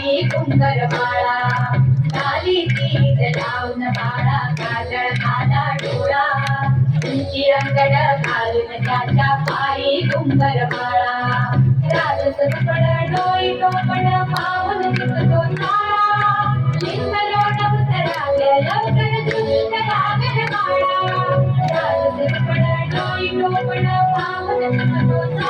पायी कुंकर माळा काली पीठ लावून बाळा काजळ घाला डोळा. उंची रंगड घालून त्याच्या पायी कुंकर माळा. राजस पड डोई टोपण पाहून दिसतो ताळा लिंग लोट उतराले लवकर दुष्ट लागल बाळा राजस पड डोई टोपण पाहून दिसतो ताळा